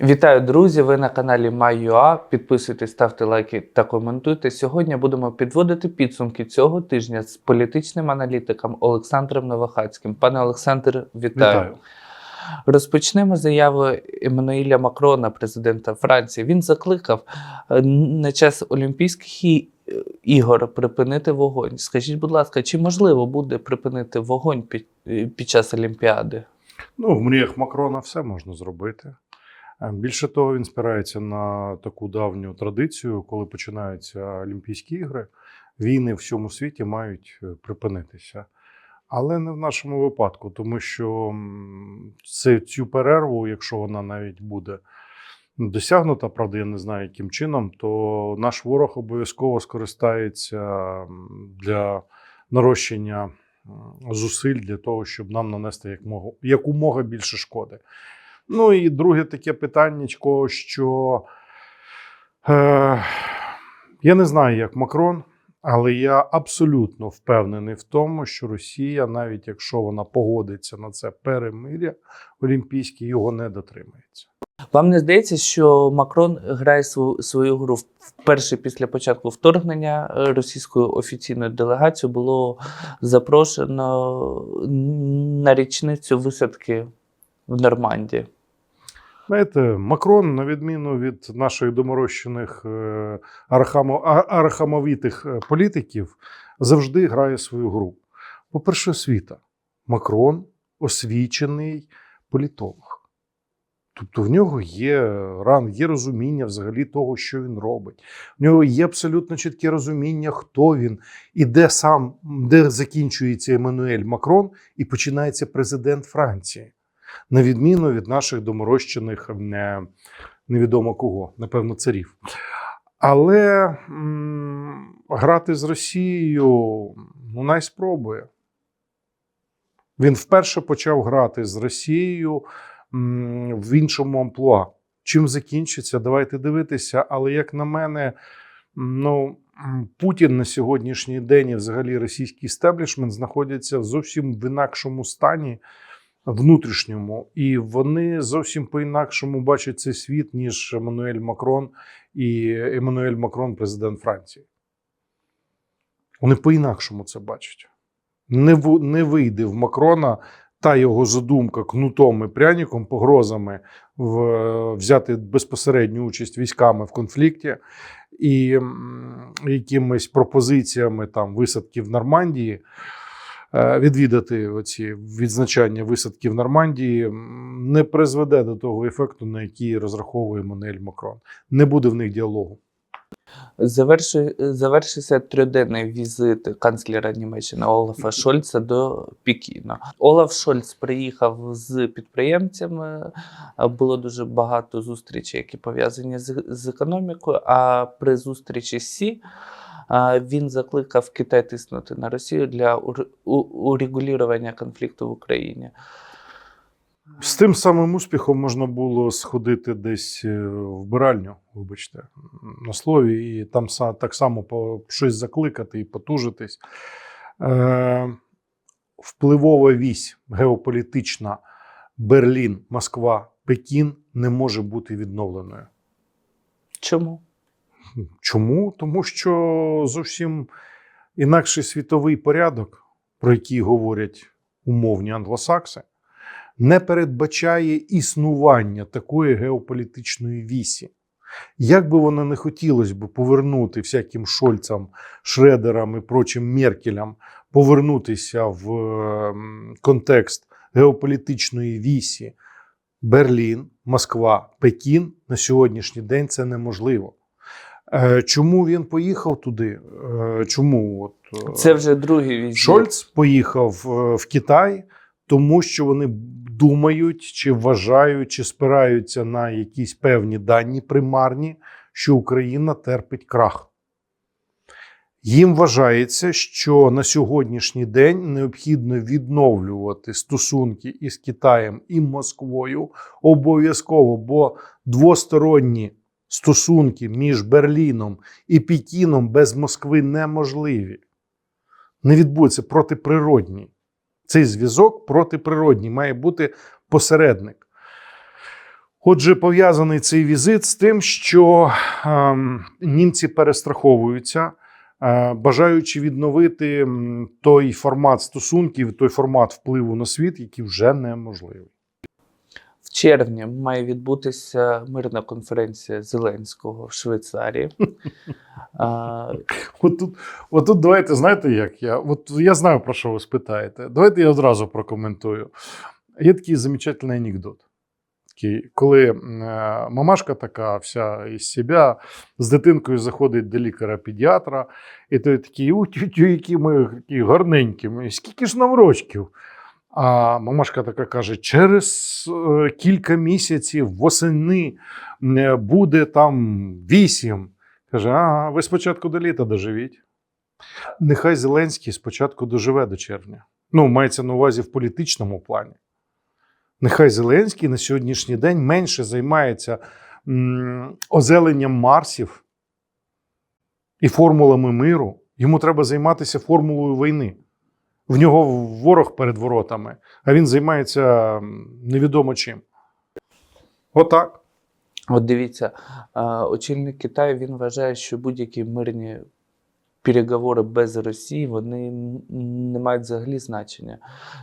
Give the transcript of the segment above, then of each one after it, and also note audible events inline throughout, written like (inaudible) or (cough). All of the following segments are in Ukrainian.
Вітаю, друзі! Ви на каналі MyUA. Підписуйтесь, ставте лайки та коментуйте. Сьогодні будемо підводити підсумки цього тижня з політичним аналітиком Олександром Новохацьким. Пане Олександр, вітаю. Вітаю. Розпочнемо з заяви Еммануїля Макрона, президента Франції. Він закликав е, на час Олімпійських е, ігор припинити вогонь. Скажіть, будь ласка, чи можливо буде припинити вогонь під, е, під час Олімпіади? Ну, в мріях Макрона все можна зробити. Е, Більше того, він спирається на таку давню традицію, коли починаються Олімпійські ігри, війни в всьому світі мають е, припинитися. Але не в нашому випадку, тому що цю перерву, якщо вона навіть буде досягнута, правда, я не знаю, яким чином, то наш ворог обов'язково скористається для нарощення зусиль для того, щоб нам нанести якомога більше шкоди. Ну і друге таке питаннячко, що е, я не знаю, як Макрон, але я абсолютно впевнений в тому, що Росія, навіть якщо вона погодиться на це перемир'я олімпійське, його не дотримається. Вам не здається, що Макрон грає свою, свою гру вперше після початку вторгнення російською офіційною делегацією було запрошено на річницю висадки в Нормандії. Знаєте, Макрон, на відміну від наших доморощених е, архамо, архамовітих е, політиків, завжди грає свою гру. По-перше, освіта. Макрон освічений політолог. Тобто в нього є ран, є розуміння взагалі того, що він робить. В нього є абсолютно чітке розуміння, хто він і де сам, де закінчується Еммануель Макрон і починається президент Франції на відміну від наших доморощених не, невідомо кого, напевно, царів. Але м, грати з Росією ну, най спробує. Він вперше почав грати з Росією м, в іншому амплуа. Чим закінчиться, давайте дивитися. Але як на мене, ну, Путін на сьогоднішній день і взагалі російський стеблішмент знаходяться зовсім в інакшому стані внутрішньому, і вони зовсім по-інакшому бачать цей світ, ніж Еммануель Макрон і Еммануель Макрон, президент Франції. Вони по-інакшому це бачать. Не, в, не вийде в Макрона та його задумка кнутом і пряніком, погрозами в, взяти безпосередню участь військами в конфлікті і якимись пропозиціями там висадки в Нормандії відвідати оці відзначання висадки в Нормандії не призведе до того ефекту, на який розраховує Мануель Макрон. Не буде в них діалогу. Заверши, завершився трьоденний візит канцлера Німеччини Олафа Шольца до Пекіна. Олаф Шольц приїхав з підприємцями. Було дуже багато зустрічей, які пов'язані з, економікою. А при зустрічі Сі він закликав Китай тиснути на Росію для ур- урегулювання конфлікту в Україні. З тим самим успіхом можна було сходити десь е, в вбиральню, вибачте, на слові, і там са- так само по щось закликати і потужитись. Е, впливова вісь геополітична Берлін, Москва, Пекін не може бути відновленою. Чому? Чому? Тому що зовсім інакший світовий порядок, про який говорять умовні англосакси, не передбачає існування такої геополітичної вісі. Як би воно не хотілося б повернути всяким Шольцам, Шредерам і прочим Меркелям, повернутися в ем, контекст геополітичної вісі Берлін, Москва, Пекін на сьогоднішній день це неможливо. Е, Чому він поїхав туди? Е, Чому от, е, Це вже другий візит. Шольц поїхав в Китай, тому що вони думають, чи вважають, чи спираються на якісь певні дані примарні, що Україна терпить крах. Їм вважається, що на сьогоднішній день необхідно відновлювати стосунки із Китаєм і Москвою обов'язково, бо двосторонні стосунки між Берліном і Пекіном без Москви неможливі. Не відбудеться протиприродній. Цей зв'язок протиприродній має бути посередник. Отже, пов'язаний цей візит з тим, що ем, німці перестраховуються, е, бажаючи відновити той формат стосунків, той формат впливу на світ, який вже неможливий. В червні має відбутися мирна конференція Зеленського в Швейцарії. (laughs) А, От тут, давайте знаєте, як я. От я знаю, про що ви спитаєте. Давайте я одразу прокоментую. Є такий замечательний анекдот. Коли е, мамашка така вся із себе з дитинкою заходить до лікаря-педіатра, і той такий, у тю які ми такі гарненькі, скільки ж нам рочків? А мамашка така каже: через е, кілька місяців восени е, буде там вісім. Каже: ага, ви спочатку до літа доживіть. Нехай Зеленський спочатку доживе до червня. Ну, мається на увазі в політичному плані. Нехай Зеленський на сьогоднішній день менше займається озеленням Марсів і формулами миру. Йому треба займатися формулою війни. В нього ворог перед воротами, а він займається невідомо чим. Отак. От дивіться, очільник Китаю він вважає, що будь-які мирні переговори без Росії вони не мають взагалі значення.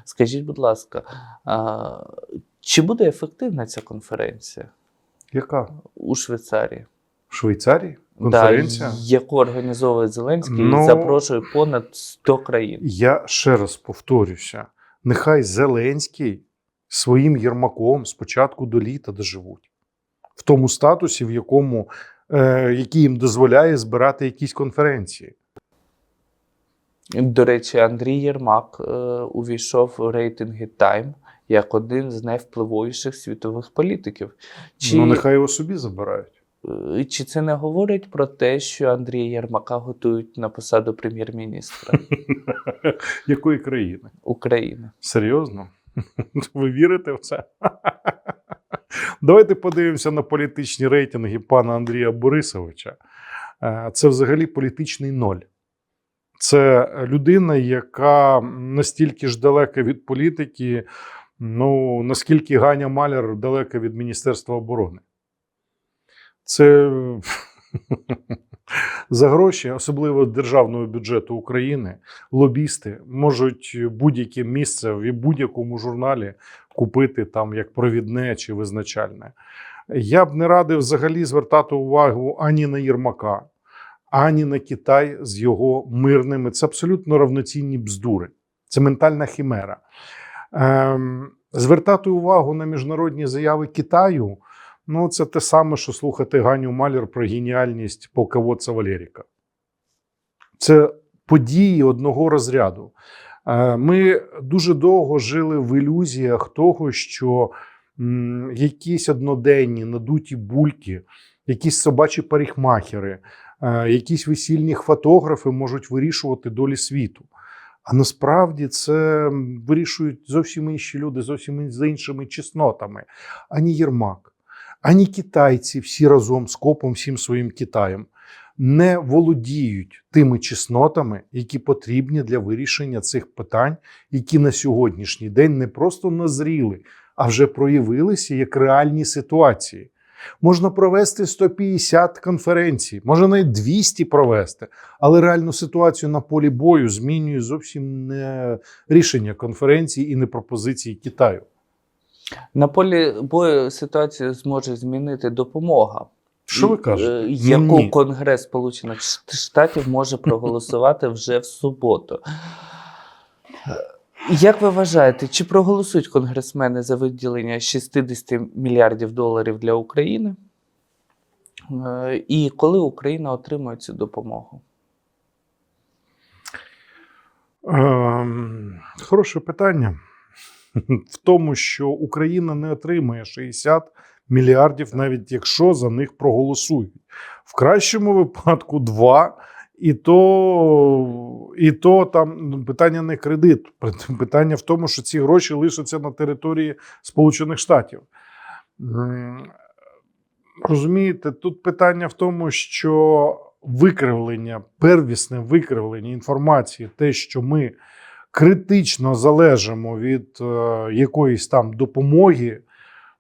Скажіть, будь ласка, чи буде ефективна ця конференція Яка? у Швейцарії? В Швейцарії? Конференція? Да, яку організовує Зеленський Ну, і запрошує понад 100 країн. Я ще раз повторюся: нехай Зеленський своїм Єрмаком спочатку до літа доживуть в тому статусі, в якому е, який їм дозволяє збирати якісь конференції. До речі, Андрій Єрмак е, увійшов в рейтинги Time як один з найвпливовіших світових політиків. Чи, Ну, нехай його собі забирають. Е, чи це не говорить про те, що Андрія Єрмака готують на посаду прем'єр-міністра (laughs) Якої країни? України? Серйозно? (laughs) Ви вірите в це? (laughs) Давайте подивимося на політичні рейтинги пана Андрія Борисовича. Е, Це взагалі політичний ноль. Це людина, яка настільки ж далека від політики, ну наскільки Ганя Маляр далека від Міністерства оборони. Це (laughs) за гроші, особливо державного бюджету України, лобісти можуть будь-яке місце в будь-якому журналі купити там як провідне чи визначальне. Я б не радив взагалі звертати увагу ані на Єрмака, ані на Китай з його мирними. Це абсолютно равноцінні бздури. Це ментальна хімера. Ем, звертати увагу на міжнародні заяви Китаю. Ну, це те саме, що слухати Ганю Малер про геніальність полководця Валеріка. Це події одного розряду. Е, Ми дуже довго жили в ілюзіях того, що якісь одноденні надуті бульки, якісь собачі парикмахери, е, якісь весільні фотографи можуть вирішувати долі світу. А насправді це вирішують зовсім інші люди, зовсім за іншими чеснотами, ані Єрмак ані китайці всі разом з копом всім своїм Китаєм не володіють тими чеснотами, які потрібні для вирішення цих питань, які на сьогоднішній день не просто назріли, а вже проявилися як реальні ситуації. Можна провести 150 конференцій, можна навіть 200 провести, але реальну ситуацію на полі бою змінює зовсім не рішення конференції і не пропозиції Китаю. На полі бою ситуацію зможе змінити допомога. Що ви е, кажете? Яку Ні. Конгрес Сполучених Штатів може проголосувати вже в суботу. Е, Як ви вважаєте, чи проголосують конгресмени за виділення 60 мільярдів доларів для України? Е, І коли Україна отримає цю допомогу? Ем, хороше питання. В тому, що Україна не отримає 60 мільярдів, навіть якщо за них проголосують. В кращому випадку 2, і то, і то там ну, питання не кредит. Питання в тому, що ці гроші лишаться на території Сполучених Штатів. Розумієте, тут питання в тому, що викривлення, первісне викривлення інформації, те, що ми критично залежимо від е, якоїсь там допомоги,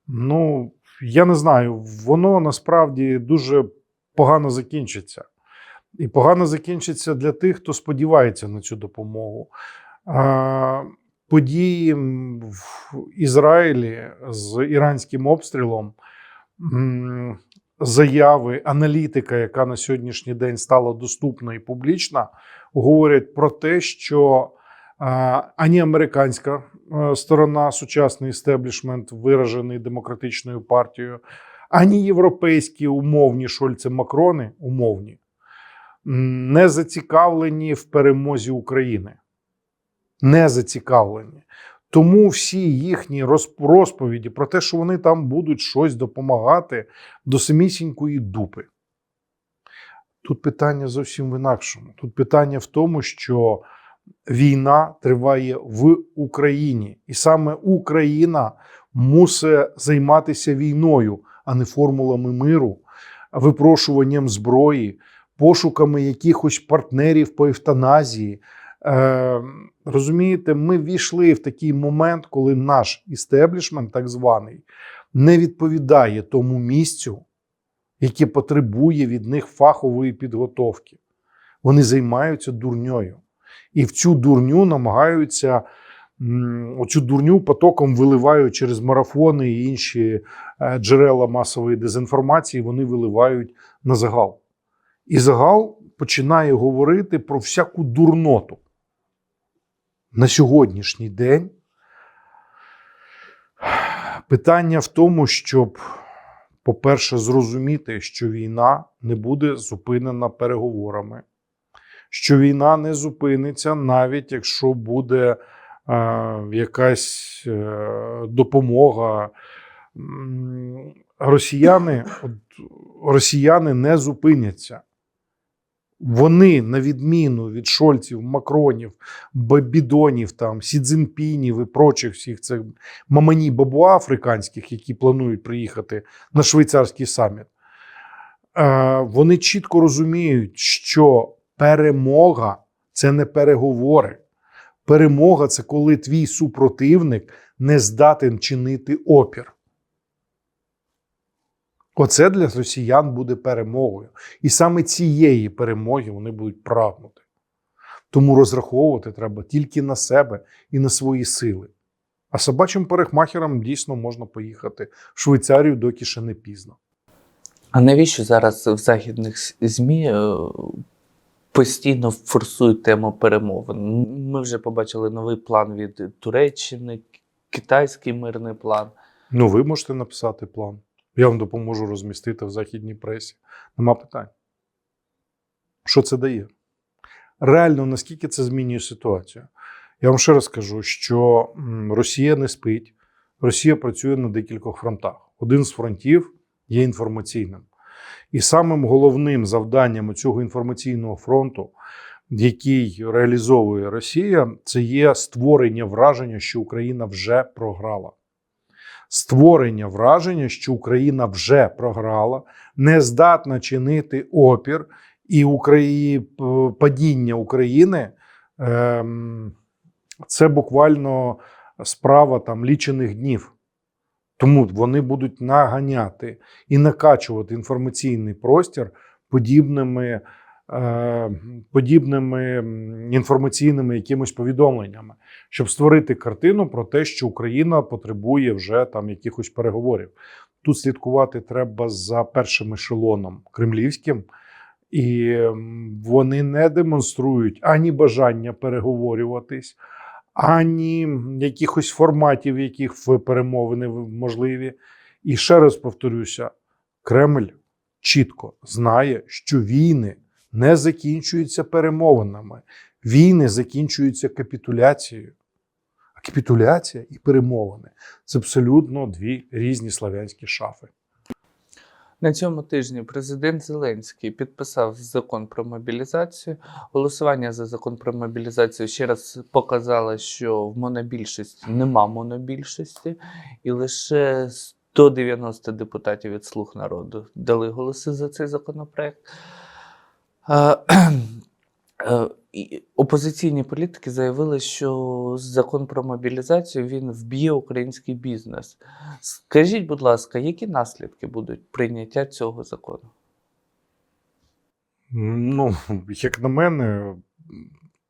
ну, я не знаю, воно насправді дуже погано закінчиться. І погано закінчиться для тих, хто сподівається на цю допомогу. Події в Ізраїлі з іранським обстрілом, заяви аналітика, яка на сьогоднішній день стала доступна і публічна, говорять про те, що ані американська е, сторона, сучасний істеблішмент, виражений демократичною партією, ані європейські умовні Шольце Макрони, умовні, не зацікавлені в перемозі України. Не зацікавлені. Тому всі їхні розповіді про те, що вони там будуть щось допомагати до самісінької дупи. Тут питання зовсім в інакшому. Тут питання в тому, що війна триває в Україні, і саме Україна мусить займатися війною, а не формулами миру, випрошуванням зброї, пошуками якихось партнерів по евтаназії. Е, розумієте, ми війшли в такий момент, коли наш істеблішмент, так званий, не відповідає тому місцю, яке потребує від них фахової підготовки. Вони займаються дурньою. І в цю дурню намагаються оцю дурню потоком виливають через марафони і інші е, джерела масової дезінформації, вони виливають на загал. І загал починає говорити про всяку дурноту. На сьогоднішній день питання в тому, щоб, по-перше, зрозуміти, що війна не буде зупинена переговорами, що війна не зупиниться, навіть якщо буде е, якась е, допомога. Росіяни, (laughs) от, росіяни не зупиняться. Вони, на відміну від Шольців, Макронів, Бабідонів, там, Сідзінпінів і прочих всіх цих мамані бабуа африканських, які планують приїхати на швейцарський саміт, е, вони чітко розуміють, що перемога це не переговори. Перемога це коли твій супротивник не здатен чинити опір. Оце для росіян буде перемогою. І саме цієї перемоги вони будуть прагнути. Тому розраховувати треба тільки на себе і на свої сили. А собачим парикмахерам дійсно можна поїхати в Швейцарію, доки ще не пізно. А навіщо зараз в західних ЗМІ е, постійно форсують тему перемовин? Ми вже побачили новий план від Туреччини, китайський мирний план. Ну, ви можете написати план. Я вам допоможу розмістити в західній пресі. Нема питань. Що це дає? Реально, наскільки це змінює ситуацію? Я вам ще раз кажу, що Росія не спить, Росія працює на декількох фронтах. Один з фронтів є інформаційним. І самим головним завданням цього інформаційного фронту, який реалізовує Росія, це є створення враження, що Україна вже програла створення враження, що Україна вже програла, не здатна чинити опір, і Украї... падіння України ем, це буквально справа там лічених днів. Тому вони будуть наганяти і накачувати інформаційний простір подібними, е, подібними інформаційними якимось повідомленнями щоб створити картину про те, що Україна потребує вже там якихось переговорів. Тут слідкувати треба за першим ешелоном кремлівським, і вони не демонструють ані бажання переговорюватись, ані якихось форматів, яких в перемовини можливі. І ще раз повторюся: Кремль чітко знає, що війни не закінчуються перемовинами, війни закінчуються капітуляцією. А капітуляція і перемовини це абсолютно дві різні славянські шафи. На цьому тижні президент Зеленський підписав закон про мобілізацію. Голосування за закон про мобілізацію ще раз показало, що в монобільшості нема монобільшості, і лише 190 депутатів від слуг народу дали голоси за цей законопроект. Опозиційні політики заявили, що закон про мобілізацію він вб'є український бізнес. Скажіть, будь ласка, які наслідки будуть прийняття цього закону? Ну, як на мене,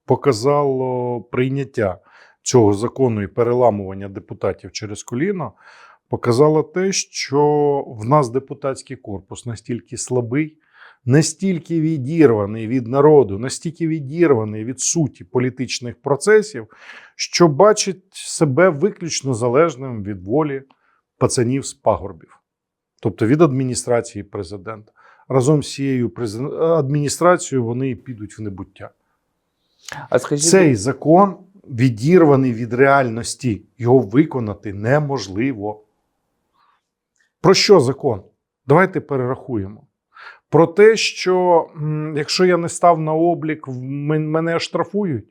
показало прийняття цього закону і переламування депутатів через коліно, показало те, що в нас депутатський корпус настільки слабий, настільки відірваний від народу, настільки відірваний від суті політичних процесів, що бачить себе виключно залежним від волі пацанів з пагорбів, тобто від адміністрації президента разом з цією адміністрацією вони і підуть в небуття. А скажіть, Цей закон відірваний від реальності. Його виконати неможливо. Про що закон? Давайте перерахуємо. Про те, що якщо я не став на облік, мене штрафують.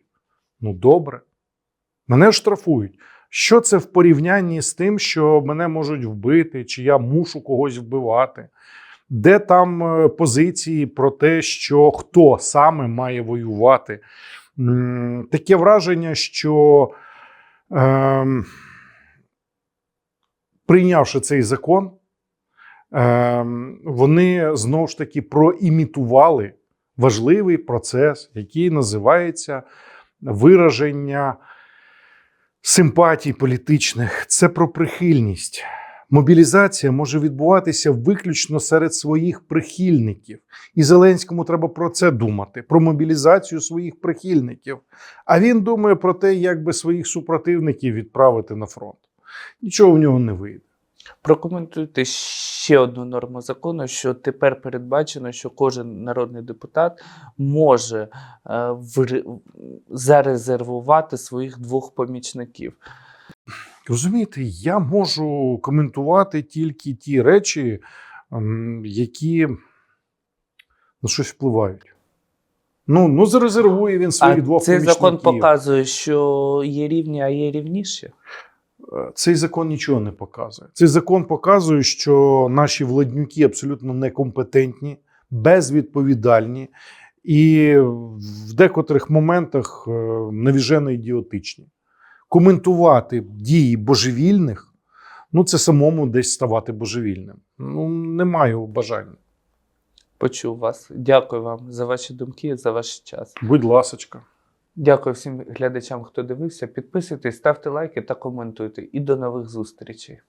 Ну, добре. Мене штрафують. Що це в порівнянні з тим, що мене можуть вбити, чи я мушу когось вбивати? Де там е, позиції про те, що хто саме має воювати? Таке враження, що ем, прийнявши цей закон, вони знову ж таки проімітували важливий процес, який називається вираження симпатій політичних. Це про прихильність. Мобілізація може відбуватися виключно серед своїх прихильників. І Зеленському треба про це думати, про мобілізацію своїх прихильників. А він думає про те, як би своїх супротивників відправити на фронт. Нічого в нього не вийде. Прокоментуйте ще одну норму закону, що тепер передбачено, що кожен народний депутат може е, зарезервувати своїх двох помічників. Розумієте, я можу коментувати тільки ті речі, ем, які на щось впливають. Ну, ну зарезервує він своїх А двох цей помічників. закон показує, що є рівні, а є рівніші. Е, Цей закон нічого не показує. Цей закон показує, що наші владнюки абсолютно некомпетентні, безвідповідальні і в декотрих моментах е, навіжено ідіотичні. Коментувати дії божевільних ну це самому десь ставати божевільним. Ну, не маю бажання. Почув вас. Дякую вам за ваші думки, за ваш час. Будь ласочка. Дякую всім глядачам, хто дивився. Підписуйтесь, ставте лайки та коментуйте. І до нових зустрічей.